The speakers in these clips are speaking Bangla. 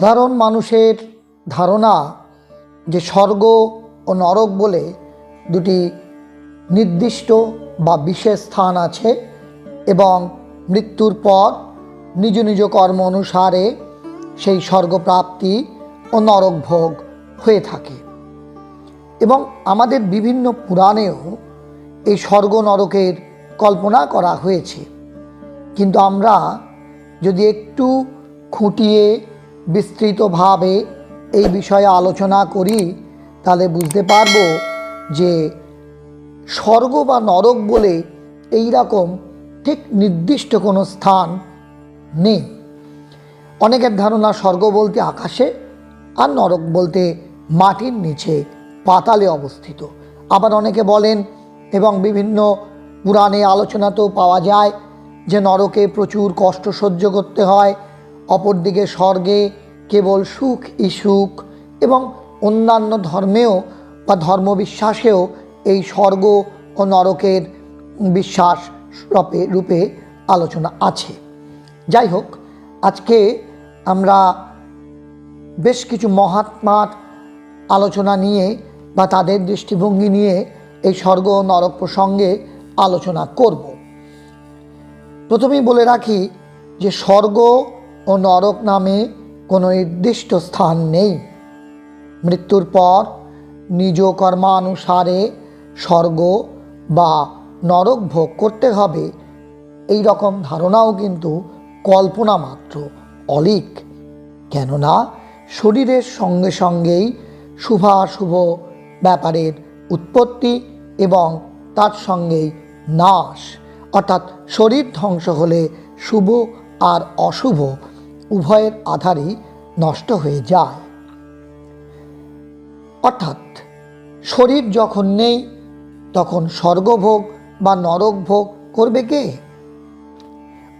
সাধারণ মানুষের ধারণা যে স্বর্গ ও নরক বলে দুটি নির্দিষ্ট বা বিশেষ স্থান আছে এবং মৃত্যুর পর নিজ নিজ কর্ম অনুসারে সেই স্বর্গপ্রাপ্তি ও নরক ভোগ হয়ে থাকে। এবং আমাদের বিভিন্ন পুরাণেও এই স্বর্গ নরকের কল্পনা করা হয়েছে। কিন্তু আমরা যদি একটু খুঁটিয়ে বিস্তৃতভাবে এই বিষয়ে আলোচনা করি, তাহলে বুঝতে পারব যে স্বর্গ বা নরক বলে এই রকম ঠিক নির্দিষ্ট কোনো স্থান নেই। অনেকের ধারণা স্বর্গ বলতে আকাশে আর নরক বলতে মাটির নিচে পাতালে অবস্থিত। আবার অনেকে বলেন এবং বিভিন্ন পুরাণে আলোচনাতেও পাওয়া যায় যে নরকে প্রচুর কষ্ট সহ্য করতে হয় অপরদিকে স্বর্গে কেবল সুখ ই সুখ এবং অন্যান্য ধর্মেও বা ধর্মবিশ্বাসেও এই স্বর্গ ও নরকের বিশ্বাস রূপে রূপে আলোচনা আছে। যাই হোক, আজকে আমরা বেশ কিছু মহাত্মার আলোচনা নিয়ে বা তাদের দৃষ্টিভঙ্গি নিয়ে এই স্বর্গ ও নরক প্রসঙ্গে আলোচনা করব। প্রথমেই বলে রাখি যে স্বর্গ ও নরক নামে কোনো নির্দিষ্ট স্থান নেই। মৃত্যুর পর নিজ কর্মানুসারে স্বর্গ বা নরক ভোগ করতে হবে। এই রকম ধারণাও কিন্তু কল্পনা মাত্র, অলিক। কেননা শরীরের সঙ্গে সঙ্গেই শুভাশুভ ব্যাপারের উৎপত্তি এবং তার সঙ্গেই নাশ, অর্থাৎ শরীর ধ্বংস হলে শুভ আর অশুভ উভয়ের আধারই নষ্ট হয়ে যায়। অর্থাৎ শরীর যখন নেই, তখন স্বর্গভোগ বা নরক ভোগ করবে কে?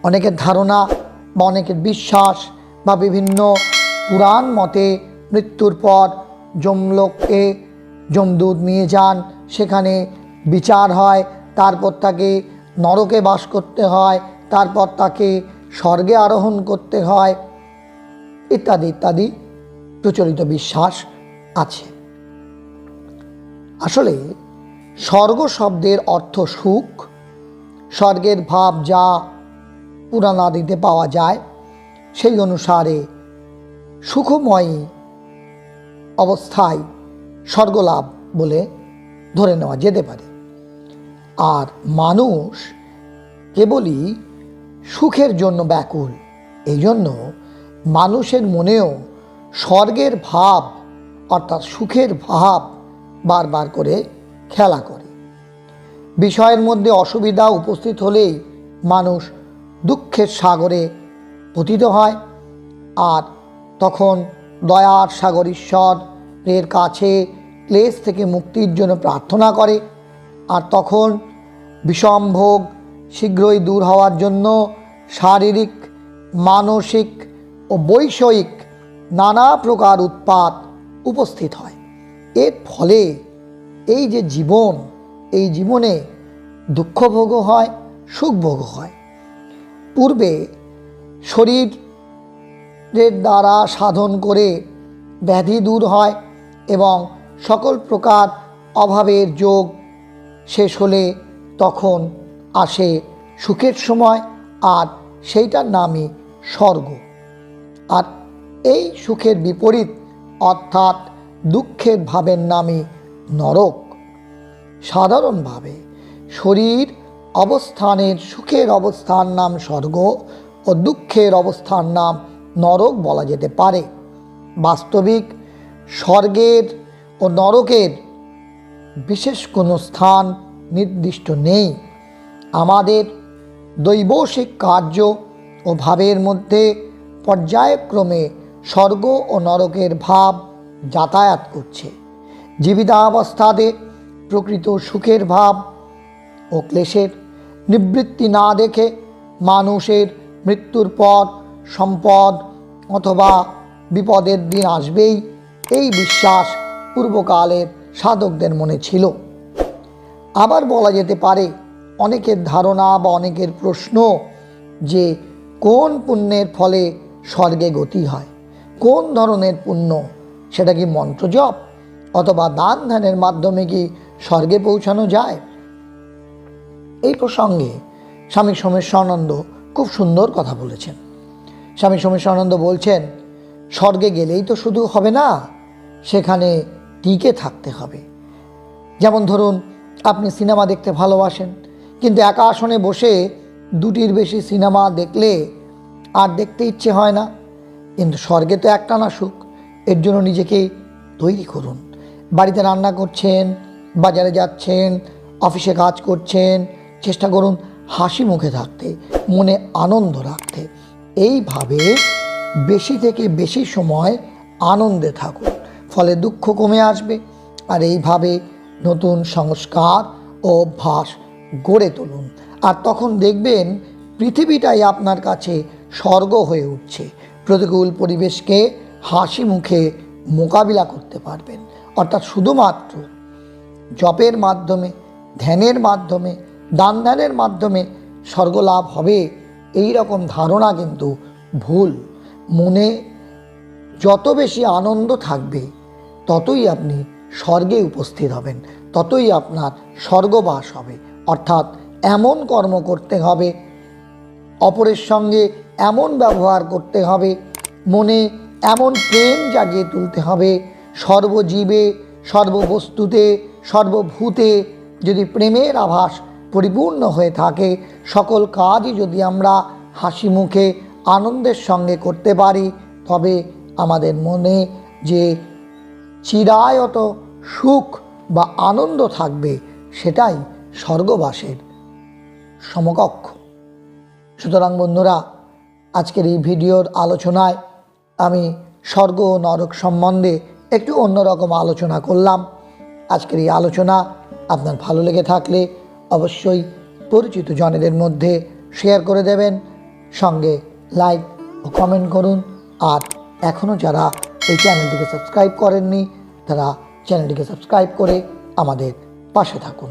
অনেকের ধারণা বা অনেকের বিশ্বাস বা বিভিন্ন পুরাণ মতে মৃত্যুর পর যমলোককে যমদূত নিয়ে যান। সেখানে বিচার হয়, তারপর তাকে নরকে বাস করতে হয়, তারপর তাকে স্বর্গে আরোহণ করতে হয়। ইত্যাদি ইত্যাদি প্রচলিত বিশ্বাস আছে। আসলে স্বর্গ শব্দের অর্থ সুখ। স্বর্গের ভাব যা পুরাণাদিতে পাওয়া যায়, সেই অনুসারে সুখময়ী অবস্থায় স্বর্গলাভ বলে ধরে নেওয়া যেতে পারে। আর মানুষ কেবলই সুখের জন্য ব্যাকুল। এই জন্য মানুষের মনেও স্বর্গের ভাব, অর্থাৎ সুখের ভাব বারবার করে খেলা করে। বিষয়ের মধ্যে অসুবিধা উপস্থিত হলেই মানুষ দুঃখের সাগরে পতিত হয় আর তখন দয়ার সাগর ঈশ্বরের কাছে ক্লেশ থেকে মুক্তির জন্য প্রার্থনা করে। আর তখন বিষমভোগ শীঘ্রই দূর হওয়ার জন্য শারীরিক, মানসিক ও বৈষয়িক নানা প্রকার উৎপাত উপস্থিত হয়। এর ফলে এই যে জীবন, এই জীবনে দুঃখভোগও হয়, সুখভোগও হয়। পূর্বে শরীরের দ্বারা সাধন করে ব্যাধি দূর হয় এবং সকল প্রকার অভাবের যোগ শেষ হলে তখন আসে সুখের সময় আর সেইটার নামই স্বর্গ। আর এই সুখের বিপরীত অর্থাৎ দুঃখের ভাবের নামই নরক। সাধারণভাবে শরীর অবস্থানের সুখের অবস্থান নাম স্বর্গ ও দুঃখের অবস্থান নাম নরক বলা যেতে পারে। বাস্তবিক স্বর্গের ও নরকের বিশেষ কোনো স্থান নির্দিষ্ট নেই। আমাদের দৈবশিক কার্য ও ভাবের মধ্যে পর্যায়ক্রমে স্বর্গ ও নরকের ভাব যাতায়াত করছে। জীবিতাবস্থাতে প্রকৃত সুখের ভাব ও ক্লেশের নিবৃত্তি না দেখে মানুষের মৃত্যুর পর সম্পদ অথবা বিপদের দিন আসবেই এই বিশ্বাস পূর্বকালের সাধকদের মনে ছিল। আবার বলা যেতে পারে অনেকের ধারণা বা অনেকের প্রশ্ন যে কোন পুণ্যের ফলে স্বর্গে গতি হয়? কোন ধরনের পুণ্য? সেটা কি মন্ত্র জপ অথবা দান ধ্যানের মাধ্যমে কি স্বর্গে পৌঁছানো যায়? এই প্রসঙ্গে স্বামী সোমেশ্বরানন্দ খুব সুন্দর কথা বলেছেন। স্বামী সোমেশ্বরানন্দ বলছেন, স্বর্গে গেলেই তো শুধু হবে না, সেখানে টিকে থাকতে হবে। যেমন ধরুন, আপনি সিনেমা দেখতে ভালোবাসেন কিন্তু একা আসনে বসে দুটির বেশি সিনেমা দেখলে আর দেখতে ইচ্ছে হয় না। কিন্তু স্বর্গে তো একটানা সুখ, এর জন্য নিজেকে তৈরি করুন। বাড়িতে রান্না করছেন, বাজারে যাচ্ছেন, অফিসে কাজ করছেন, চেষ্টা করুন হাসি মুখে থাকতে, মনে আনন্দ রাখতে। এইভাবে বেশি থেকে বেশি সময় আনন্দে থাকুন, ফলে দুঃখ কমে আসবে। আর এইভাবে নতুন সংস্কার ও অভ্যাস গড়ে তুলুন। আর তখন দেখবেন পৃথিবীটাই আপনার কাছে স্বর্গ হয়ে উঠছে। প্রতিকূল পরিবেশকে হাসি মুখে মোকাবিলা করতে পারবেন। অর্থাৎ শুধুমাত্র জপের মাধ্যমে, ধ্যানের মাধ্যমে দান ধ্যানের মাধ্যমে স্বর্গলাভ হবে, এই রকম ধারণা কিন্তু ভুল। মনে যত বেশি আনন্দ থাকবে, ততই আপনি স্বর্গে উপস্থিত হবেন, ততই আপনার স্বর্গবাস হবে। অর্থাৎ এমন কর্ম করতে হবে, অপরের সঙ্গে এমন ব্যবহার করতে হবে, মনে এমন প্রেম জাগিয়ে তুলতে হবে, সর্বজীবে, সর্ববস্তুতে, সর্বভূতে যদি প্রেমের আভাস পরিপূর্ণ হয়ে থাকে, সকল কাজই যদি আমরা হাসি মুখে আনন্দের সঙ্গে করতে পারি, তবে আমাদের মনে যে চিরায়ত সুখ বা আনন্দ থাকবে, সেটাই স্বর্গবাসের সমকক্ষ। সুতরাং বন্ধুরা, আজকের এই ভিডিওর আলোচনায় আমি স্বর্গ ও নরক সম্বন্ধে একটু অন্যরকম আলোচনা করলাম। আজকের এই আলোচনা আপনার ভালো লেগে থাকলে অবশ্যই পরিচিত জনেদের মধ্যে শেয়ার করে দেবেন, সঙ্গে লাইক ও কমেন্ট করুন। আর এখনও যারা এই চ্যানেলটিকে সাবস্ক্রাইব করেননি, তারা চ্যানেলটিকে সাবস্ক্রাইব করে আমাদের পাশে থাকুন।